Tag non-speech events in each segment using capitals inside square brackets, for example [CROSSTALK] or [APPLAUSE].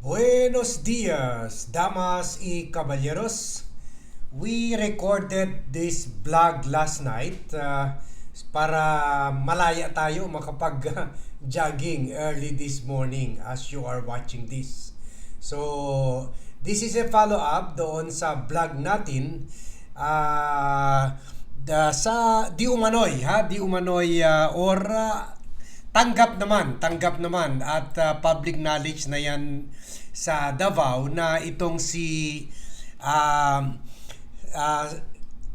Buenos dias, damas y caballeros. We recorded this vlog last night uh, para malaya tayo makapag-jogging early this morning as you are watching this. So, this is a follow-up doon sa vlog natin uh, the, sa Di Umanoy, ha? Di Umanoy uh, or uh, tanggap naman, tanggap naman at uh, public knowledge na yan sa Davao na itong si uh, uh,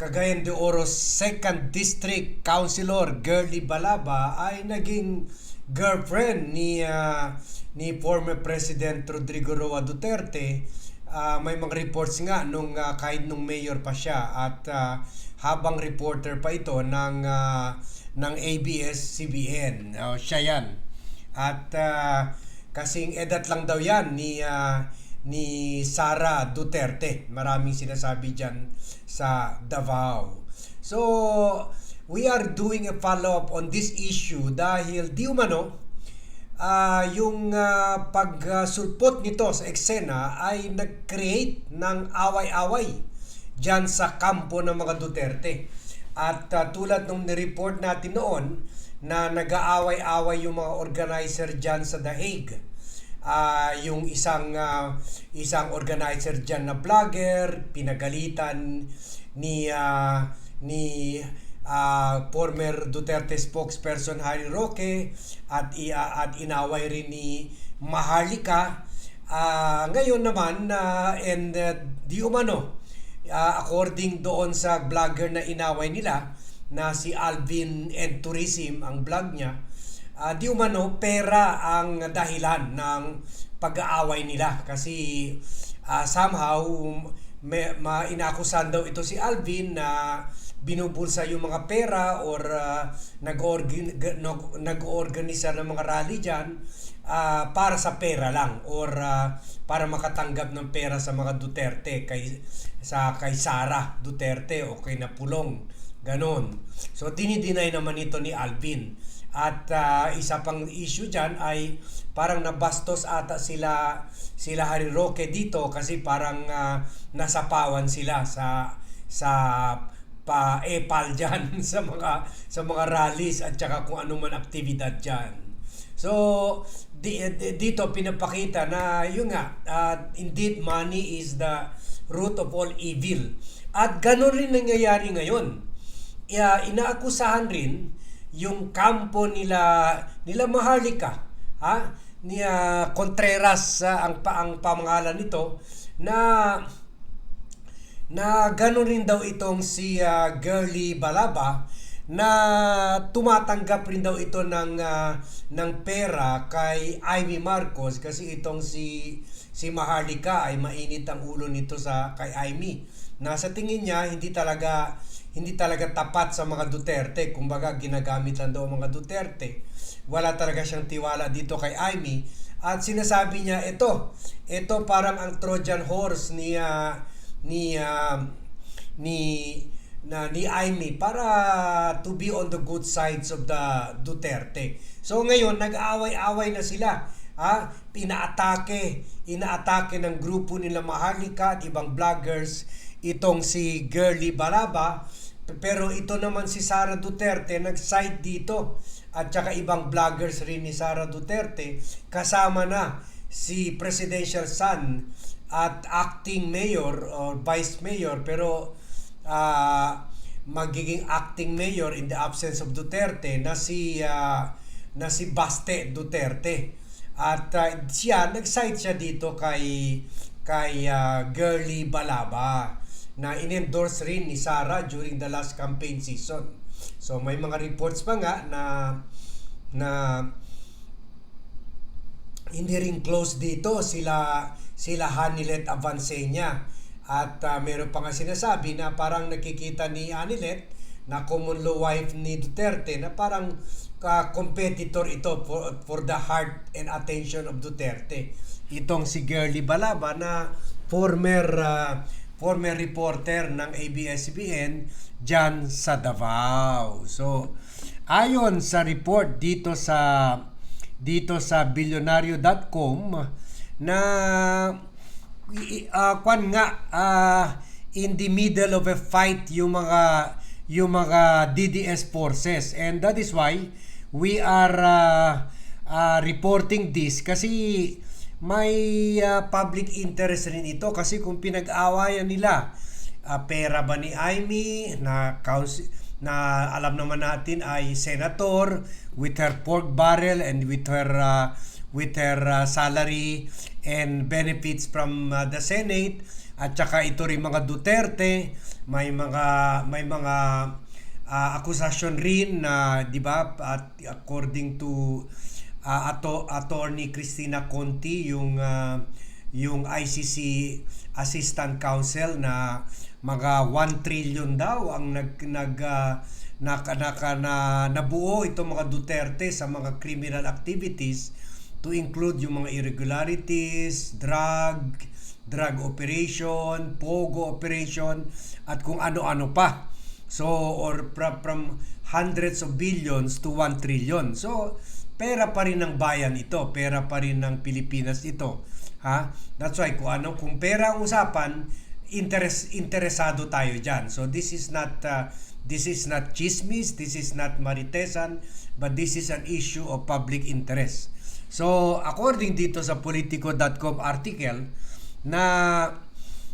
Cagayan de Oro 2nd District Councilor Girly Balaba ay naging girlfriend ni uh, ni former President Rodrigo Roa Duterte uh, may mga reports nga nung uh, kahit nung mayor pa siya at uh, habang reporter pa ito ng uh, ng ABS-CBN. Oh, siya yan. At uh, kasing edad lang daw yan ni uh, ni Sara Duterte. Maraming sinasabi diyan sa Davao. So, we are doing a follow-up on this issue dahil di umano uh, yung uh, pagsulpot nito sa eksena ay nag-create ng away-away dyan sa kampo ng mga Duterte. At uh, tulad nung ni-report natin noon na nag-aaway-away yung mga organizer diyan sa The Hague. Uh, yung isang uh, isang organizer diyan na vlogger pinagalitan ni uh, ni uh, former Duterte spokesperson Harry Roque at uh, at inaway rin ni Maharlika. Uh, ngayon naman uh, and uh, di umano uh, according doon sa vlogger na inaway nila na si Alvin and Tourism ang vlog niya uh, di umano pera ang dahilan ng pag-aaway nila. Kasi uh, somehow may, ma inakusan daw ito si Alvin na binubulsa yung mga pera or uh, nag-organ nag-organisa ng mga rally diyan uh, para sa pera lang or uh, para makatanggap ng pera sa mga Duterte kay sa kay Sara Duterte o kay Napulong. Ganon. So dinidinay naman ito ni Alvin. At uh, isa pang issue diyan ay parang nabastos ata sila sila Harry Roque dito kasi parang uh, nasapawan sila sa sa pa epal [LAUGHS] diyan sa mga sa mga rallies at saka kung ano man aktibidad diyan. So di, di, dito pinapakita na yun nga uh, indeed money is the root of all evil. At ganun rin nangyayari ngayon. Uh, inaakusahan rin yung kampo nila nila Maharlika ha ni uh, Contreras uh, ang ang pamangalan nito na na gano'n rin daw itong si uh, Girly Balaba na tumatanggap rin daw ito ng uh, ng pera kay Amy Marcos kasi itong si si Maharlika ay mainit ang ulo nito sa kay Amy. Na sa tingin niya hindi talaga hindi talaga tapat sa mga Duterte, kumbaga ginagamit lang daw mga Duterte. Wala talaga siyang tiwala dito kay Amy at sinasabi niya ito, ito parang ang Trojan horse ni uh, ni uh, ni na ni Aimee para to be on the good sides of the Duterte. So ngayon nag-aaway-away na sila. Ha? Inaatake, inaatake ng grupo nila Maharlika at ibang vloggers itong si Girly Baraba. Pero ito naman si Sara Duterte nag-side dito at saka ibang vloggers rin ni Sara Duterte kasama na si presidential son at acting mayor or vice mayor pero uh, magiging acting mayor in the absence of Duterte na si uh, na si Baste Duterte at uh, siya nag-side siya dito kay kay uh, Girly Balaba na in-endorse rin ni Sara during the last campaign season. So may mga reports pa nga na na hindi rin close dito sila sila Hanilet Avancenia at uh, meron pa nga sinasabi na parang nakikita ni Hanilet na common law wife ni Duterte na parang uh, competitor ito for, for the heart and attention of Duterte. Itong si Girly Balaba na former uh, former reporter ng ABS-CBN dyan sa Davao. So, ayon sa report dito sa dito sa billionario.com na uh, kwan nga ah, in the middle of a fight yung mga yung mga DDS forces. And that is why we are uh, uh, reporting this kasi may uh, public interest rin ito kasi kung pinag-awayan nila uh, pera ba ni Amy na council, na alam naman natin ay senator with her pork barrel and with her uh, with her uh, salary and benefits from uh, the Senate. At saka ito rin mga Duterte. May mga may mga uh, akusasyon rin na 'di ba at according to uh, ato attorney Christina Conti yung uh, yung ICC Assistant Counsel na mga 1 trillion daw ang nag nag uh, naka, naka, na nabuo itong mga Duterte sa mga criminal activities to include yung mga irregularities, drug, drug operation, pogo operation, at kung ano-ano pa. So, or from, from hundreds of billions to 1 trillion. So, pera pa rin ng bayan ito, pera pa rin ng Pilipinas ito. Ha? That's why kung ano, kung pera ang usapan, interes, interesado tayo diyan. So this is not uh, this is not chismis, this is not maritesan, but this is an issue of public interest. So according dito sa politico.com article na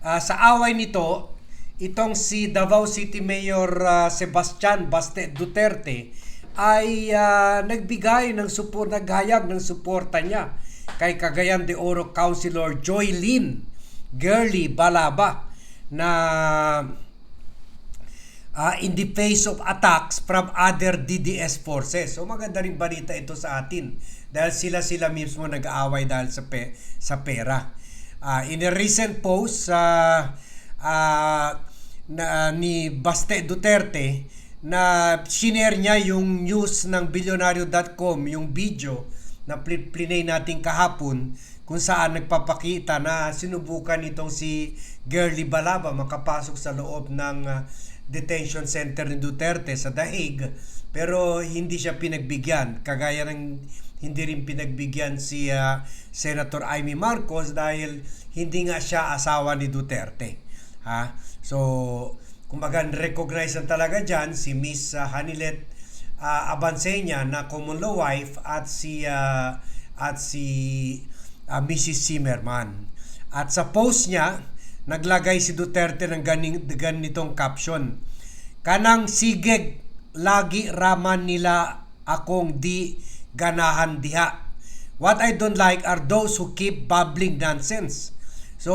uh, sa away nito itong si Davao City Mayor uh, Sebastian Baste Duterte ay uh, nagbigay ng support, naghayag ng suporta niya kay Cagayan de Oro Councilor Joy Lynn Girly Balaba na uh, in the face of attacks from other DDS forces. So maganda rin balita ito sa atin dahil sila-sila mismo nag-aaway dahil sa pe, sa pera. Uh, in a recent post uh, uh, na, ni Baste Duterte na shinare niya yung news ng bilyonaryo.com, yung video na plinay natin kahapon kung saan nagpapakita na sinubukan itong si Girly Balaba makapasok sa loob ng uh, detention center ni Duterte sa Daig. Pero hindi siya pinagbigyan kagaya ng hindi rin pinagbigyan si uh, Senator Amy Marcos dahil hindi nga siya asawa ni Duterte ha? So kumbaga recognize na talaga diyan si Miss uh, Hanilet uh, Abansenya na common law wife at si uh, at si uh, Mrs. Zimmerman. At sa post niya, naglagay si Duterte ng ganing, ganitong caption. Kanang sigeg lagi raman nila akong di ganahan diha. What I don't like are those who keep babbling nonsense. So,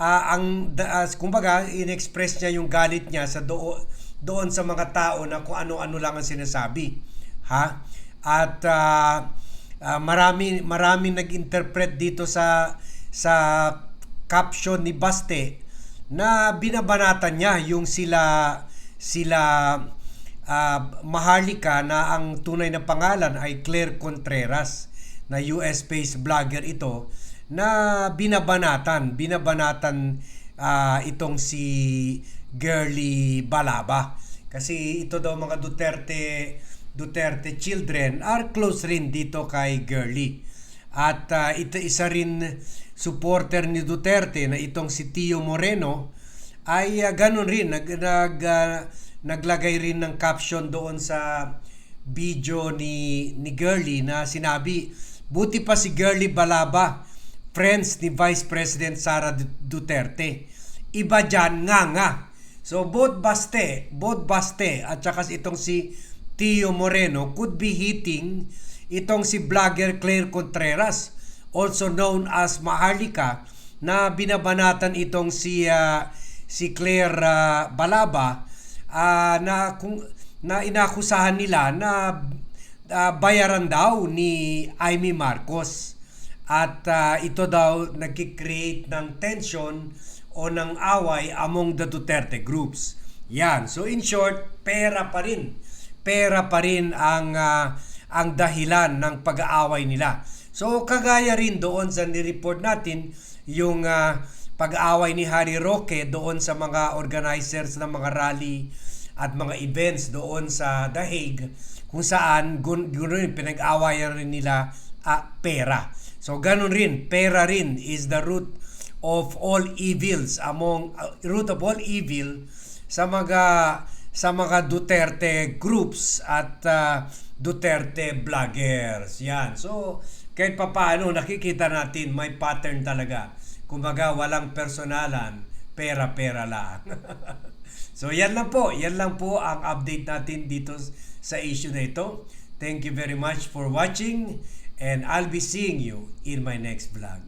uh, ang uh, kumbaga inexpress niya yung galit niya sa do doon sa mga tao na kung ano-ano lang ang sinasabi. Ha? At uh, uh, marami marami nag-interpret dito sa sa caption ni Baste na binabanatan niya yung sila sila uh, Maharlika na ang tunay na pangalan ay Claire Contreras na US-based vlogger ito na binabanatan binabanatan uh, itong si Girly Balaba. Kasi ito daw mga Duterte Duterte children are close rin dito kay Girly. At uh, ito isa rin supporter ni Duterte na itong si Tio Moreno ay uh, ganun rin nag, nag uh, naglagay rin ng caption doon sa video ni ni Girly na sinabi buti pa si Girly Balaba friends ni Vice President Sara Duterte iba dyan nga nga so both Baste both Baste at saka itong si Tio Moreno could be hitting itong si vlogger Claire Contreras, also known as Maharlika, na binabanatan itong si uh, si Claire uh, Balaba uh, na kung na inakusahan nila na uh, bayaran daw ni Amy Marcos at uh, ito daw nagki-create ng tension o ng away among the Duterte groups. Yan. So in short, pera pa rin pera pa rin ang uh, ang dahilan ng pag-aaway nila. So kagaya rin doon sa ni-report natin yung uh, pag-aaway ni Harry Roque doon sa mga organizers ng mga rally at mga events doon sa The Hague kung saan gun, gun pinag-awayan rin nila uh, pera. So ganun rin, pera rin is the root of all evils among uh, root of all evil sa mga sa mga Duterte groups at uh, Duterte vloggers. Yan. So kahit papaano nakikita natin may pattern talaga. Kumbaga walang personalan, pera-pera lang. [LAUGHS] so yan lang po, yan lang po ang update natin dito sa issue na ito. Thank you very much for watching and I'll be seeing you in my next vlog.